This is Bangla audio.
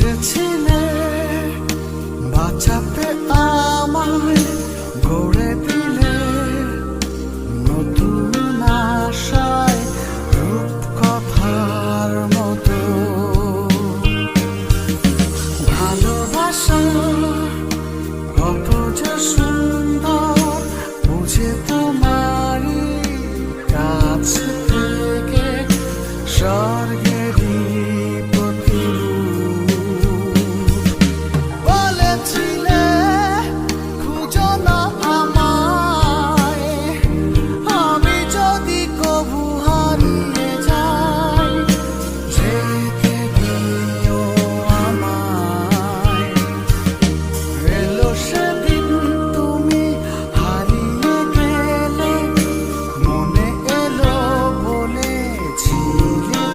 এসেছিলে বাঁচাতে আমায় গড়ে দিলে নতুন আশায় রূপকথার মতো। ভালোবাসা কত যে সুন্দর, বুঝে তোমারই কাছ থেকে স্বর্গে